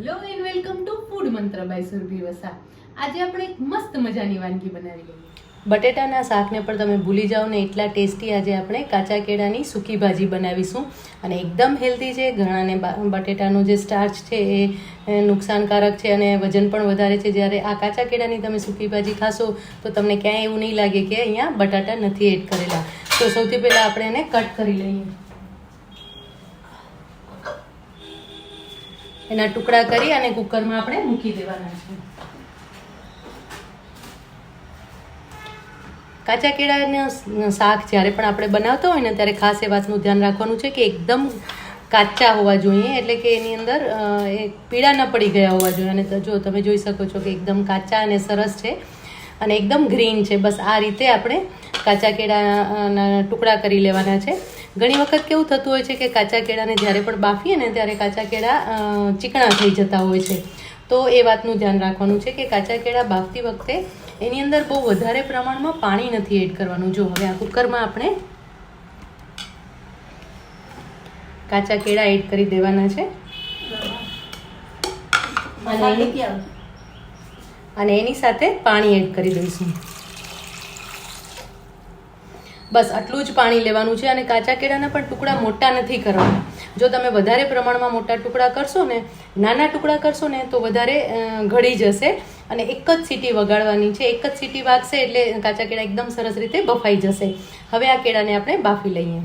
Hello and welcome to food Mantra by Surbhi Vasa આજે આપણે એક મસ્ત મજાની વાનગી બનાવી લઈએ. બટેટાના શાકને પણ તમે ભૂલી જાઓ ને, એટલા ટેસ્ટી આજે આપણે કાચા કેળાની સૂકી ભાજી બનાવીશું. અને એકદમ હેલ્ધી છે ઘણાને બટેટાનું જે સ્ટાર્ચ છે એ નુકસાનકારક છે અને વજન પણ વધારે છે. જ્યારે આ કાચા કેળાની તમે સૂકી ભાજી ખાશો, તો તમને ક્યાંય એવું નહીં લાગે કે અહીંયા બટાટા નથી એડ કરેલા. તો સૌથી પહેલાં આપણે એને કટ કરી લઈએ. એના ટુકડા કરી અને કુકરમાં આપણે મૂકી દેવાના છે. કાચા કેળાનું શાક જ્યારે પણ આપણે બનાવતા હોય ને ત્યારે ખાસ એ વાતનું ધ્યાન રાખવાનું છે કે એકદમ કાચા હોવા જોઈએ, એટલે કે એની અંદર એ પીળા ન પડી ગયા હોવા જોઈએ. અને જો તમે જોઈ શકો છો કે એકદમ કાચા અને સરસ છે અને એકદમ ગ્રીન છે. બસ આ રીતે આપણે કાચા કેળાના ટુકડા કરી લેવાના છે. ઘણી વખત કેવું થતું હોય છે કે કાચા કેળાને જ્યારે પણ બાફીએ ને ત્યારે કાચા કેળા ચીકણા થઈ જતા હોય છે. તો એ વાતનું ધ્યાન રાખવાનું છે કે કાચા કેળા બાફતી વખતે એની અંદર બહુ વધારે પ્રમાણમાં પાણી નથી એડ કરવાનું. જો હવે આ કુકરમાં આપણે કાચા કેળા એડ કરી દેવાના છે. અને એની સાથે પાણી એડ કરી દઈશું. બસ આટલું જ પાણી લેવાનું છે અને કાચા કેળાના પણ ટુકડા મોટા નથી કરવાના. જો તમે વધારે પ્રમાણમાં મોટા ટુકડા કરશો ને, નાના ટુકડા કરશો ને, તો વધારે ઘડી જશે અને એક જ સીટી વગાડવાની છે. એક જ સીટી વાગશે એટલે કાચા કેળા એકદમ સરસ રીતે બફાઈ જશે. હવે આ કેળાને આપણે બાફી લઈએ.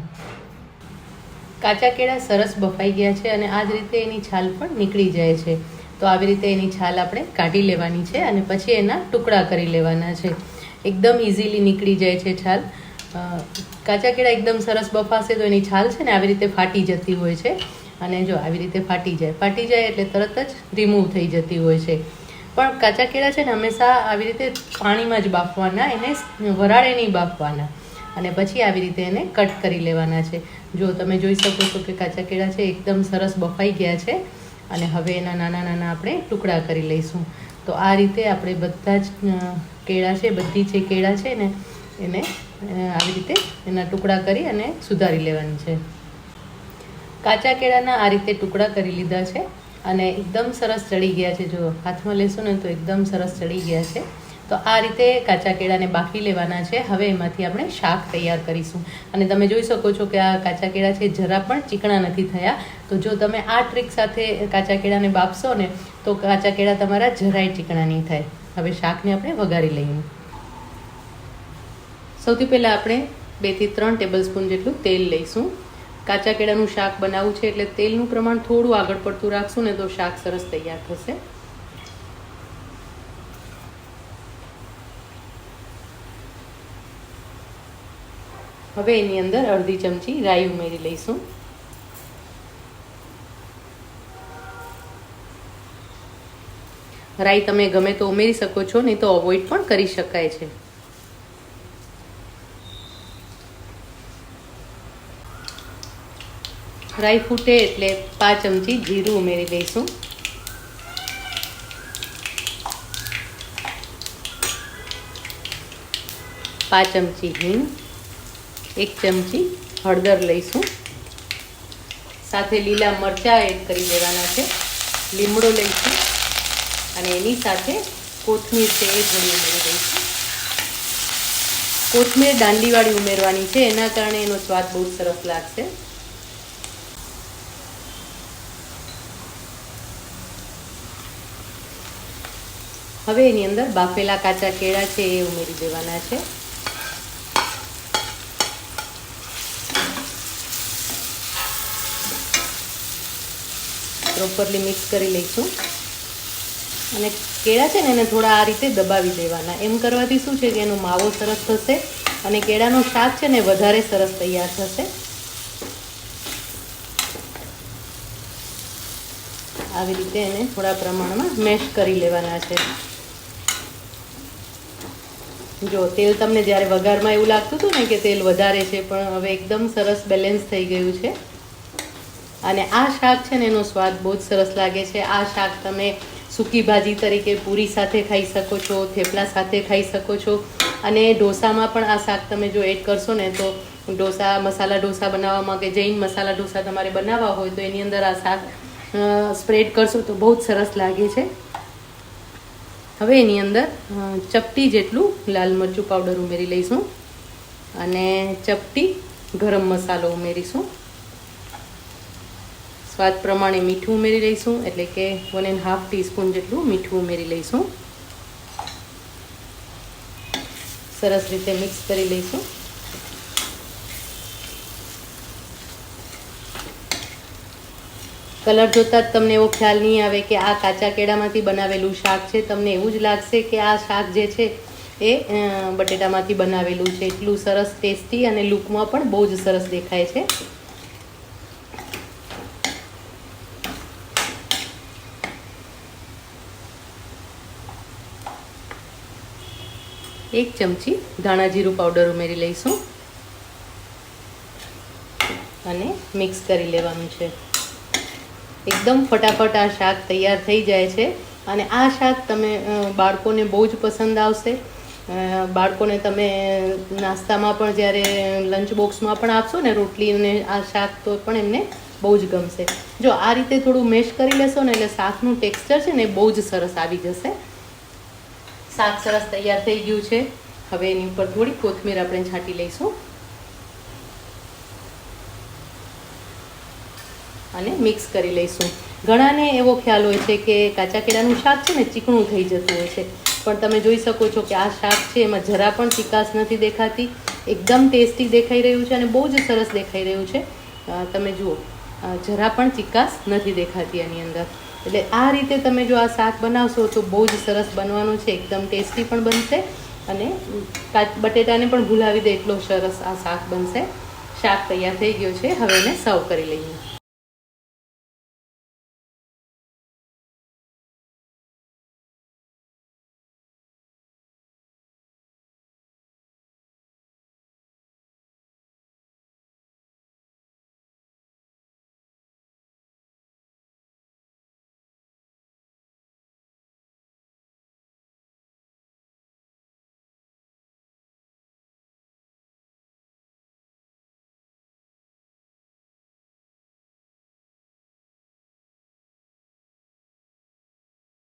કાચા કેળા સરસ બફાઈ ગયા છે અને આ જ રીતે એની છાલ પણ નીકળી જાય છે. તો આવી રીતે એની છાલ આપણે કાઢી લેવાની છે અને પછી એના ટુકડા કરી લેવાના છે. એકદમ ઇઝીલી નીકળી જાય છે છાલ. કાચા કેળા એકદમ સરસ બફાશે તો એની છાલ છે ને આવી રીતે ફાટી જતી હોય છે. અને જો આવી રીતે ફાટી જાય. ફાટી જાય એટલે તરત જ રિમૂવ થઈ જતી હોય છે. પણ કાચા કેળા છે ને હંમેશા આવી રીતે પાણીમાં જ બાફવાના, એને વરાળે નહીં બાફવાના. અને પછી આવી રીતે એને કટ કરી લેવાના છે. જો તમે જોઈ શકો છો કે કાચા કેળા છે એકદમ સરસ બફાઈ ગયા છે. અને હવે એના નાના નાના આપણે ટુકડા કરી લઈશું. તો આ રીતે આપણે બધા જ કેળા છે, બધી જે કેળા છે ને, એને આવી રીતે એના ટુકડા કરી અને સુધારી લેવાની છે. કાચા કેળાના આ રીતે ટુકડા કરી લીધા છે અને એકદમ સરસ ચડી ગયા છે. જો હાથમાં લેશો ને તો એકદમ સરસ ચડી ગયા છે. તો આ રીતે કાચા કેળાને બાફી લેવાના છે. હવે એમાંથી આપણે શાક તૈયાર કરીશું. અને તમે જોઈ શકો છો કે આ કાચા કેળા છે, જરા પણ ચીકણા નથી થયા. તો જો તમે આ ટ્રીક સાથે કાચા કેળાને બાફશો ને તો કાચા કેળા તમારા જરાય ચીકણા નહીં થાય. હવે શાકને આપણે વઘારી લઈએ. સૌથી પહેલાં આપણે બેથી ત્રણ ટેબલ સ્પૂન જેટલું તેલ લઈશું. કાચા કેળાનું શાક બનાવવું છે એટલે તેલનું પ્રમાણ થોડું આગળ પડતું રાખશું ને તો શાક સરસ તૈયાર થશે. હવે એની અંદર અડધી ચમચી રાઈ ઉમેરી લઈશું. રાઈ તમે ગમે તો ઉમેરી શકો છો, નહીં તો અવોઇડ પણ કરી શકાય છે. રાઈ ફૂટે એટલે પાંચ ચમચી જીરું ઉમેરી દઈશું પાંચ ચમચી હિંગ, એક ચમચી હળદર લઈશું. સાથે લીલા મરચાં એડ કરી દેવાના છે. લીમડો લઈશું અને એની સાથે કોથમીર છે એ થોડી ઉમેરી દઈશું. કોથમીર દાંડીવાળી ઉમેરવાની છે, એના કારણે એનો સ્વાદ બહુ સરસ લાગશે. હવે એની અંદર બાફેલા કાચા કેળા છે એ ઉમેરી દેવાના છે. પ્રોપરલી મિક્સ કરી લઈશું. અને કેળા છે ને એને થોડા આ રીતે દબાવી દેવાના. એમ કરવાથી શું છે કે એનો માવો સરસ થશે અને કેળાનું શાક છે ને વધારે સરસ તૈયાર થશે. આવી રીતે એને થોડા પ્રમાણમાં મેશ કરી લેવાના છે. જો, તેલ તમને જ્યારે વઘારમાં એવું લાગતું હતું ને કે તેલ વધારે છે, પણ હવે એકદમ સરસ બેલેન્સ થઈ ગયું છે. અને આ શાક છે ને, એનો સ્વાદ બહુ જ સરસ લાગે છે. આ શાક તમે સૂકી ભાજી તરીકે પૂરી સાથે ખાઈ શકો છો, થેપલા સાથે ખાઈ શકો છો. અને ઢોસામાં પણ આ શાક તમે જો એડ કરશો ને, તો ઢોસા, મસાલા ઢોસા બનાવવામાં કે જૈન મસાલા ઢોસા તમારે બનાવવા હોય, તો એની અંદર આ શાક સ્પ્રેડ કરશો તો બહુ જ સરસ લાગે છે. હવે એની અંદર ચપટી જેટલું લાલ મરચું પાવડર ઉમેરી લઈશું અને ચપટી ગરમ મસાલો ઉમેરીશું. સ્વાદ પ્રમાણે મીઠું ઉમેરી લઈશું, એટલે કે વન એન્ડ હાફ ટીસ્પૂન જેટલું મીઠું ઉમેરી લઈશું. સરસ રીતે મિક્સ કરી લઈશું. કલર જોતા જ તમને એવો ખ્યાલ નહીં આવે કે આ કાચા કેળામાંથી બનાવેલું શાક છે. તમને એવું જ લાગશે કે આ શાક જે છે એ બટેટામાંથી બનાવેલું છે. એટલું સરસ ટેસ્ટી અને લુકમાં પણ બહુ જ સરસ દેખાય છે. એક ચમચી ધાણા જીરું પાવડર ઉમેરી લઈશું. અને મિક્સ કરી લેવાનું છે. એકદમ ફટાફટ આ શાક તૈયાર થઈ જાય છે. અને આ શાક તમે બાળકોને બહુ જ પસંદ આવશે. બાળકોને તમે નાસ્તામાં પણ જ્યારે લંચ બોક્સમાં પણ આપશો ને રોટલી અને આ શાક તો પણ એમને બહુ જ ગમશે. જો આ રીતે થોડું મેશ કરી લેશો ને એટલે શાકનું ટેક્સચર છે ને બહુ જ સરસ આવી જશે. શાક સરસ તૈયાર થઈ ગયું છે. હવે એની ઉપર થોડી કોથમીર આપણે છાંટી લઈશું. અને મિક્સ કરી લઈશું. ઘણાને એવો ખ્યાલ હોય છે કે કાચા કેળાનું શાક છે ને ચીકણું થઈ જતું હોય છે. પણ તમે જોઈ શકો છો કે આ શાક છે એમાં જરા પણ ચિકાસ નથી દેખાતી. એકદમ ટેસ્ટી દેખાઈ રહ્યું છે અને બહુ જ સરસ દેખાઈ રહ્યું છે. તમે જુઓ જરા પણ ચિકાસ નથી દેખાતી એની અંદર. એટલે આ રીતે તમે જો આ શાક બનાવશો તો બહુ જ સરસ બનવાનું છે, એકદમ ટેસ્ટી પણ બનશે અને બટેટાને પણ ભૂલાવી દે એટલો સરસ આ શાક બનશે. શાક તૈયાર થઈ ગયો છે, હવે એને સર્વ કરી લઈએ.